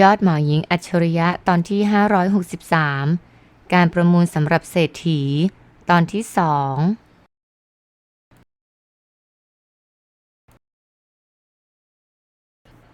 ยอดหมอหญิงอัจฉริยะตอนที่ 563 การประมูลสำหรับเศรษฐี ตอนที่สอง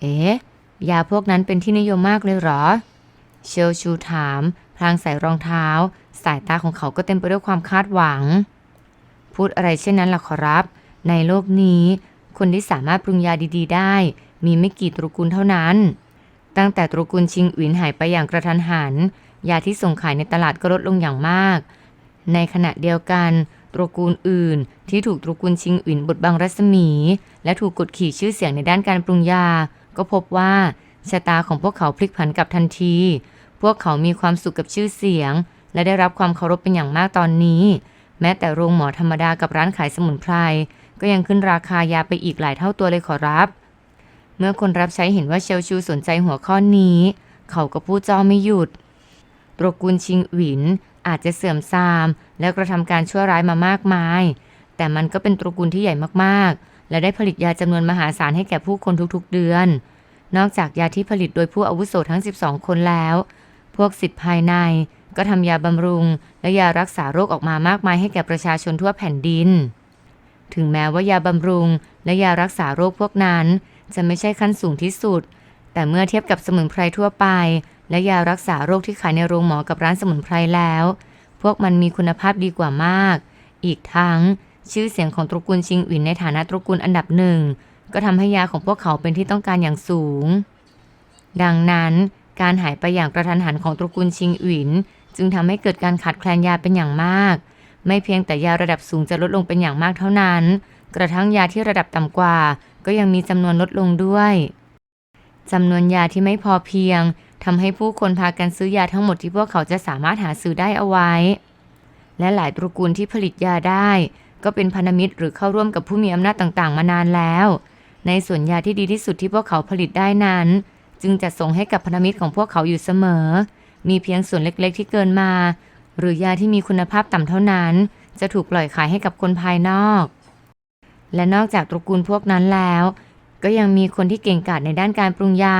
เอ๊ะ ยาพวกนั้นเป็นที่นิยมมากเลยเหรอ เชลชูถาม พลางใส่รองเท้า สายตาของเขาก็เต็มไปด้วยความคาดหวัง พูดอะไรเช่นนั้นล่ะขอรับ ในโลกนี้ คนที่สามารถปรุงยาดี ๆ ได้ มีไม่กี่ตระกูลเท่านั้น ตั้งแต่ตระกูลชิงอินหายไปอย่างกระทันหัน ยาที่ส่งขายในตลาดก็ลดลงอย่างมาก ในขณะเดียวกันตระกูลอื่น ที่ถูกตระกูลชิงอินบดบังรัศมี และถูกกดขี่ชื่อเสียงในด้านการปรุงยา ก็พบว่าชะตาของพวกเขาพลิกผันกลับทันที พวกเขามีความสุขกับชื่อเสียง และได้รับความเคารพเป็นอย่างมากตอนนี้ แม้แต่โรงหมอธรรมดากับร้านขายสมุนไพรก็ยังขึ้นราคายาไปอีกหลายเท่าตัวเลยขอรับ เมื่อคนรับใช้เห็นว่าเชลชูสนใจหัวข้อนี้ เขาก็พูดจ้อไม่หยุดตระกูลชิงหวินอาจจะเสื่อมทราม และกระทำการชั่วร้ายมามากมาย แต่มันก็เป็นตระกูลที่ใหญ่มากๆ และได้ผลิตยาจำนวนมหาศาลให้แก่ผู้คนทุกๆเดือน นอกจากยาที่ผลิตโดยผู้อาวุโสทั้ง 12 คนแล้ว พวกสิทธิ์ภายในก็ทำยาบำรุง และยารักษาโรคออกมามากมายให้แก่ประชาชนทั่วแผ่นดิน ถึงแม้ว่ายาบำรุง และยารักษาโรคพวกนั้น จะไม่ใช่ขั้นสูงที่สุด แต่เมื่อเทียบกับสมุนไพรทั่วไป และยารักษาโรคที่ขายในโรงหมอกับร้านสมุนไพรแล้ว พวกมันมีคุณภาพดีกว่ามาก อีกทั้ง ชื่อเสียงของตระกูลชิงอินในฐานะตระกูลอันดับหนึ่งก็ทำให้ยาของพวกเขาเป็นที่ต้องการอย่างสูง ดังนั้นการหายไปอย่างกระทันหันของตระกูลชิงอินจึงทำให้เกิดการขาดแคลนยาเป็นอย่างมาก ไม่เพียงแต่ยาระดับสูงจะลดลงเป็นอย่างมากเท่านั้น กระทั่งยาที่ระดับต่ำกว่า ก็ยังมีจำนวนลดลงด้วยจำนวนยาที่ไม่พอเพียงทำให้ผู้คนพากันซื้อยาทั้งหมดที่พวกเขาจะสามารถหาซื้อได้เอาไว้ และหลายตระกูลที่ผลิตยาได้ ก็เป็นพันธมิตรหรือเข้าร่วมกับผู้มีอำนาจต่างๆ มานานแล้ว ในส่วนยาที่ดีที่สุดที่พวกเขาผลิตได้นั้น จึงจะส่งให้กับพันธมิตรของพวกเขาอยู่เสมอ มีเพียงส่วนเล็กๆ ที่เกินมา หรือยาที่มีคุณภาพต่ำเท่านั้น จะถูกปล่อยขายให้กับคนภายนอก และนอกจากตระกูลพวกนั้นแล้ว ก็ยังมีคนที่เก่งกาจในด้านการปรุงยา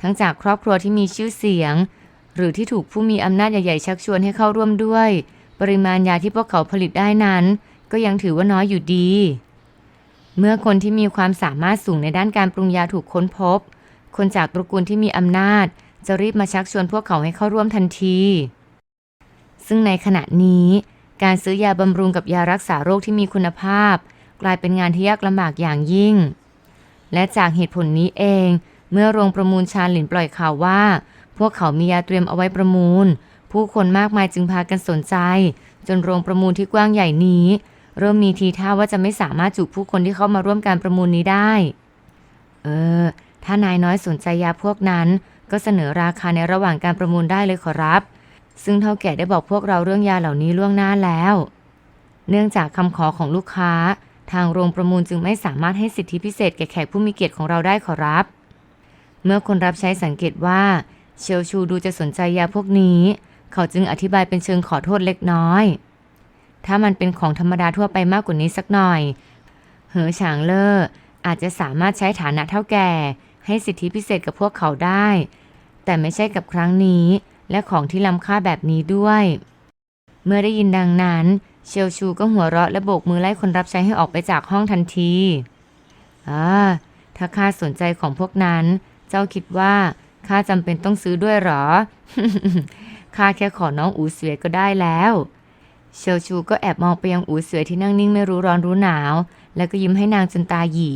ทั้งจากครอบครัวที่มีชื่อเสียง หรือที่ถูกผู้มีอำนาจใหญ่ๆชักชวนให้เข้าร่วมด้วย ปริมาณยาที่พวกเขาผลิตได้นั้น ก็ยังถือว่าน้อยอยู่ดี เมื่อคนที่มีความสามารถสูงในด้านการปรุงยาถูกค้นพบ คนจากตระกูลที่มีอำนาจ จะรีบมาชักชวนพวกเขาให้เข้าร่วมทันที ซึ่งในขณะนี้การซื้อยาบำรุงกับยารักษาโรคที่มีคุณภาพ กลายเป็นงานที่ยากลำบากอย่างยิ่ง และจากเหตุผลนี้เอง เมื่อโรงประมูลชาหลินปล่อยข่าวว่า พวกเขามียาเตรียมเอาไว้ประมูล ผู้คนมากมายจึงพากันสนใจ จนโรงประมูลที่กว้างใหญ่นี้ เริ่มมีทีท่าว่าจะไม่สามารถจุผู้คนที่เข้ามาร่วมการประมูลนี้ได้ เออ ถ้านายน้อยสนใจยาพวกนั้น ก็เสนอราคาในระหว่างการประมูลได้เลยขอรับ ซึ่งเท่าแก่ได้บอกพวกเราเรื่องยาเหล่านี้ล่วงหน้าแล้ว เนื่องจากคำขอของลูกค้า ทางโรงประมูลจึงไม่สามารถให้สิทธิพิเศษแก่แขกผู้มีเกียรติของเราได้ขอรับ เมื่อคนรับใช้สังเกตว่า เชลชูดูจะสนใจยาพวกนี้ เขาจึงอธิบายเป็นเชิงขอโทษเล็กน้อย ถ้ามันเป็นของธรรมดาทั่วไปมากกว่านี้สักหน่อย เหอฉางเลอร์อาจจะสามารถใช้ฐานะเท่าแก่ ให้สิทธิพิเศษกับพวกเขาได้ แต่ไม่ใช่กับครั้งนี้ และของที่ล้ำค่าแบบนี้ด้วย เมื่อได้ยินดังนั้น เชลชูก็หัวเราะและโบกมือไล่คนรับใช้ให้ออกไปจากห้องทันทีอ่าถ้าข้าสนใจของพวกนั้น เจ้าคิดว่าข้าจำเป็นต้องซื้อด้วยหรอ ข้าแค่ขอน้องอูเสวยก็ได้แล้ว เชลชูก็แอบมองไปยังอูเสวยที่นั่งนิ่งไม่รู้ร้อนรู้หนาว แล้วก็ยิ้มให้นางจนตาหยี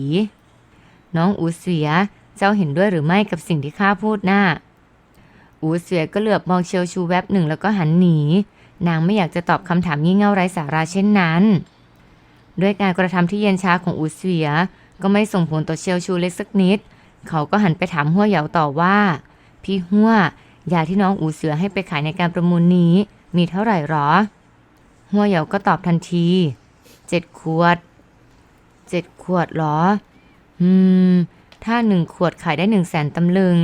น้องอูเสวยเจ้าเห็นด้วยหรือไม่กับสิ่งที่ข้าพูดน่ะอูเสวยก็เหลือบมองเชลชูแวบหนึ่งแล้วก็หันหนี นางไม่อยากจะตอบคำถามงี่เง่าไร้สาระเช่นนั้น ด้วยการกระทำที่เย็นช้าของอูเสวยก็ไม่ส่งผลต่อเชลชูเลยสักนิด เขาก็หันไปถามหัวเหยาต่อว่า พี่หัวยาที่น้องอูเสือให้ไปขายในการประมูลนี้ มีเท่าไหร่หรอ หัวเหยาก็ตอบทันทีเจ็ดขวดเจ็ดขวดหรอ อืม ถ้าหนึ่งขวดขายได้หนึ่งแสนตำลึง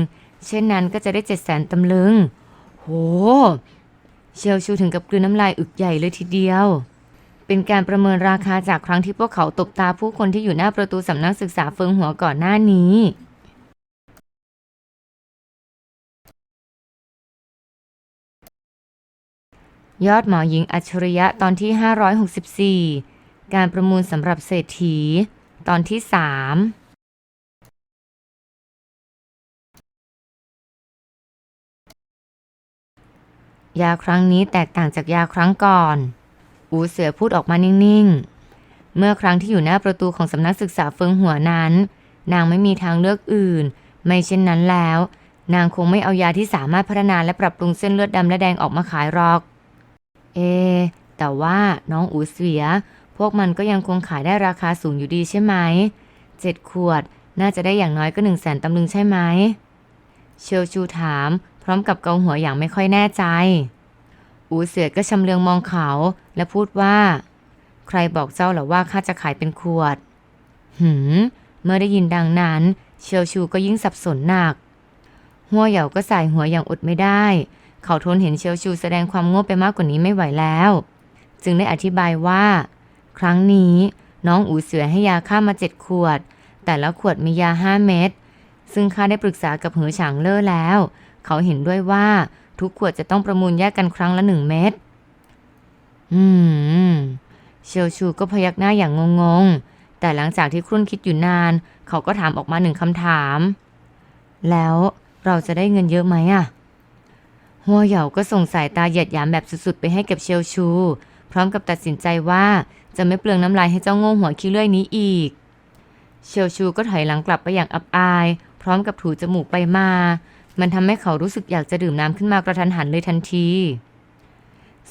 เช่นนั้นก็จะได้เจ็ดแสนตำลึง โห เชลชูถึงกับกลืนน้ำลายอึกใหญ่เลยทีเดียว เป็นการประเมินราคาจากครั้งที่พวกเขาตบตาผู้คนที่อยู่หน้าประตูสำนักศึกษาเฟิงหัวก่อนหน้านี้ยอดหมอหญิงอัจฉริยะตอนที่ 564 การประมูลสำหรับเศรษฐี ตอนที่ 3 ยาครั้งนี้แตกต่างจากยาครั้งก่อน อูเสือพูดออกมานิ่งๆ เมื่อครั้งที่อยู่หน้าประตูของสำนักศึกษาเฟิงหัวนั้น นางไม่มีทางเลือกอื่น ไม่เช่นนั้นแล้ว นางคงไม่เอายาที่สามารถพัฒนาและปรับปรุงเส้นเลือดดำและแดงออกมาขายหรอก เอ แต่ว่าน้องอูเสียพวกมันก็ยังคงขายได้ราคาสูงอยู่ดีใช่ไหม เจ็ดขวดน่าจะได้อย่างน้อยก็หนึ่งแสนตำลึงใช่ไหม เชลชูถาม ร้อมกับเกาหัวอย่างไม่ค่อยแน่ใจ อูเสือก็ชำเลืองมองเขา และพูดว่า ใครบอกเจ้าหรอว่าข้าจะขายเป็นขวด หืม เมื่อได้ยินดังนั้น เชลชูก็ยิ่งสับสนหนัก หัวเหยาก็ใส่หัวอย่างอดไม่ได้ เขาทนเห็นเชลชูแสดงความโง่ไปมากกว่านี้ไม่ไหวแล้ว จึงได้อธิบายว่า ครั้งนี้น้องอูเสือให้ยาข้ามาเจ็ดขวด แต่ละขวดมียาห้าเม็ดซึ่งข้าได้ปรึกษากับเหอฉางเล่อแล้ว เขาเห็นด้วยว่าทุกขวดจะต้องประมูลแยกกันครั้งละหนึ่งเม็ด อืม เชลชูก็พยักหน้าอย่างงงๆ แต่หลังจากที่ครุ่นคิดอยู่นาน เขาก็ถามออกมาหนึ่งคำถาม แล้วเราจะได้เงินเยอะไหมอะหัวเหยาก็ส่งสายตาเหยียดหยามแบบสุดๆ ไปให้กับเชลชู พร้อมกับตัดสินใจว่าจะไม่เปลืองน้ำลายให้เจ้าโง่หัวขี้เลื่อยนี้อีก เชลชูก็ถอยหลังกลับไปอย่างอับอาย พร้อมกับถูจมูกไปมา มันทำให้เขารู้สึกอยากจะดื่มน้ำขึ้นมากระทันหันเลยทันที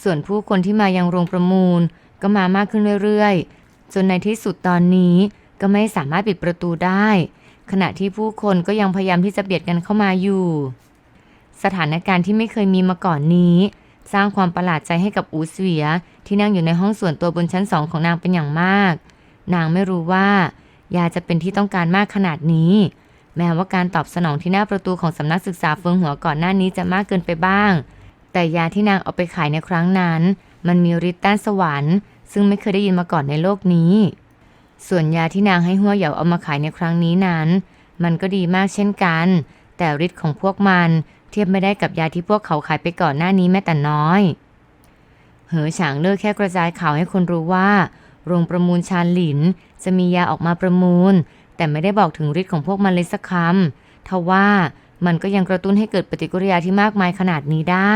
ส่วนผู้คนที่มายังโรงประมูลก็มามากขึ้นเรื่อยๆ จนในที่สุดตอนนี้ก็ไม่สามารถปิดประตูได้ ขณะที่ผู้คนก็ยังพยายามที่จะเบียดกันเข้ามาอยู่ สถานการณ์ที่ไม่เคยมีมาก่อนนี้ สร้างความประหลาดใจให้กับอูเสวียที่นั่งอยู่ในห้องส่วนตัวบนชั้นสองของนางเป็นอย่างมาก นางไม่รู้ว่ายาจะเป็นที่ต้องการมากขนาดนี้ แม้ว่าการตอบสนองที่หน้าประตูของสำนักศึกษาเฟิงหัวก่อนหน้านี้จะมากเกินไปบ้าง แต่ยาที่นางเอาไปขายในครั้งนั้น มันมีฤทธิ์ต้านสวรรค์ ซึ่งไม่เคยได้ยินมาก่อนในโลกนี้ ส่วนยาที่นางให้หัวเหยาเอามาขายในครั้งนี้นั้น มันก็ดีมากเช่นกัน แต่ฤทธิ์ของพวกมันเทียบไม่ได้กับยาที่พวกเขาขายไปก่อนหน้านี้แม้แต่น้อย เหอฉางเลิกแค่กระจายข่าวให้คนรู้ว่า โรงประมูลชานหลินจะมียาออกมาประมูล แต่ไม่ได้บอกถึงฤทธิ์ของพวกมันเลยสักคำทว่ามันก็ยังกระตุ้นให้เกิดปฏิกิริยาที่มากมายขนาดนี้ได้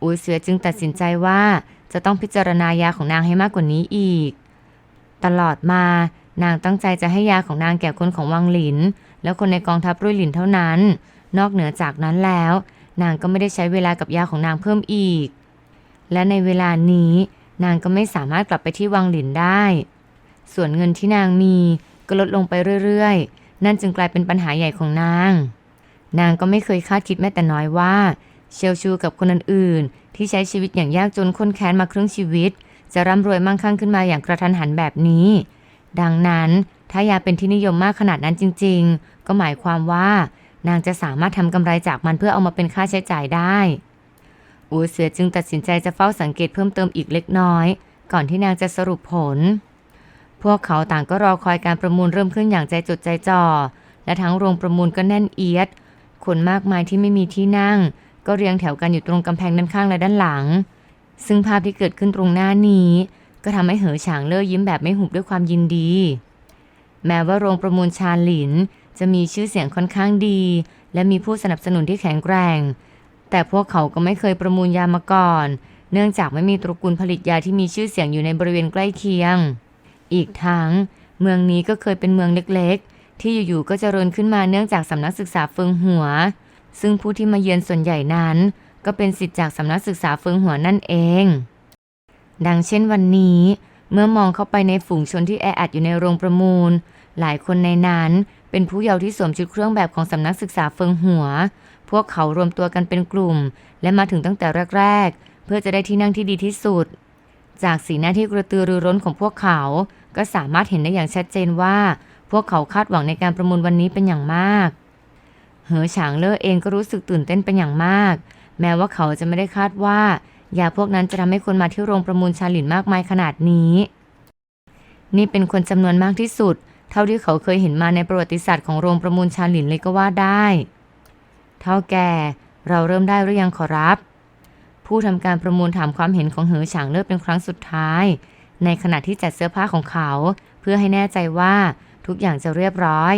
อูเสือจึงตัดสินใจว่าจะต้องพิจารณายาของนางให้มากกว่านี้อีก ตลอดมานางตั้งใจจะให้ยาของนางแก่คนของวังหลิน และคนในกองทัพรุ่ยหลินเท่านั้น นอกเหนือจากนั้นแล้ว นางก็ไม่ได้ใช้เวลากับยาของนางเพิ่มอีก และในเวลานี้ นางก็ไม่สามารถกลับไปที่วังหลินได้ ส่วนเงินที่นางมี ก็ลดลงไปเรื่อยๆ นั่นจึงกลายเป็นปัญหาใหญ่ของนาง นางก็ไม่เคยคาดคิดแม้แต่น้อยว่า เชลชูกับคนอื่นๆ ที่ใช้ชีวิตอย่างยากจนข้นแค้นมาครึ่งชีวิต จะร่ำรวยมั่งคั่งขึ้นมาอย่างกระทันหันแบบนี้ ดังนั้นถ้ายาเป็นที่นิยมมากขนาดนั้นจริง ๆ ก็หมายความว่า นางจะสามารถทำกำไรจากมันเพื่อเอามาเป็นค่าใช้จ่ายได้อูเสือจึงตัดสินใจจะเฝ้าสังเกตเพิ่มเติมอีกเล็กน้อย ก่อนที่นางจะสรุปผล พวกเขาต่างก็รอคอยการประมูลเริ่มขึ้นอย่างใจจดใจจ่อ และทั้งโรงประมูลก็แน่นเอียด คนมากมายที่ไม่มีที่นั่ง ก็เรียงแถวกันอยู่ตรงกำแพงด้านข้างและด้านหลัง ซึ่งภาพที่เกิดขึ้นตรงหน้านี้ ก็ทำให้เหอฉางเล่อยิ้มแบบไม่หุบด้วยความยินดี แม้ว่าโรงประมูลชาหลิน จะมีชื่อเสียงค่อนข้างดี และมีผู้สนับสนุนที่แข็งแกร่ง แต่พวกเขาก็ไม่เคยประมูลยามาก่อน เนื่องจากไม่มีตระกูลผลิตยาที่มีชื่อเสียงอยู่ในบริเวณใกล้เคียง อีกทั้ง เมืองนี้ก็เคยเป็นเมืองเล็กๆ ที่อยู่ๆก็เจริญขึ้นมาเนื่องจากสำนักศึกษาเฟิงหัว ซึ่งผู้ที่มาเยือนส่วนใหญ่นั้น ก็เป็นสิทธิ์จากสำนักศึกษาเฟิงหัวนั่นเอง ดังเช่นวันนี้ เมื่อมองเข้าไปในฝูงชนที่แออัดอยู่ในโรงประมูล หลายคนในนั้นเป็นผู้เยาว์ที่สวมชุดเครื่องแบบของสำนักศึกษาเฟิงหัว พวกเขารวมตัวกันเป็นกลุ่ม และมาถึงตั้งแต่แรก ๆ เพื่อจะได้ที่นั่งที่ดีที่สุด จากสีหน้าที่กระตือรือร้นของพวกเขา ก็สามารถเห็นได้อย่างชัดเจนว่า พวกเขาคาดหวังในการประมูลวันนี้เป็นอย่างมาก เหอฉางเล่อเองก็รู้สึกตื่นเต้นเป็นอย่างมาก แม้ว่าเขาจะไม่ได้คาดว่ายาพวกนั้นจะทำให้คนมาที่โรงประมูลชาลินมากมายขนาดนี้ นี่เป็นคนจำนวนมากที่สุด เท่าที่เขาเคยเห็นมาในประวัติศาสตร์ของโรงประมูลชาลินเลยก็ว่าได้ เท่าแก่เราเริ่มได้หรือยังขอรับ ผู้ทำการประมูลถามความเห็นของเหอฉางเลิกเป็นครั้งสุดท้าย ในขณะที่จัดเสื้อผ้าของเขา เพื่อให้แน่ใจว่าทุกอย่างจะเรียบร้อย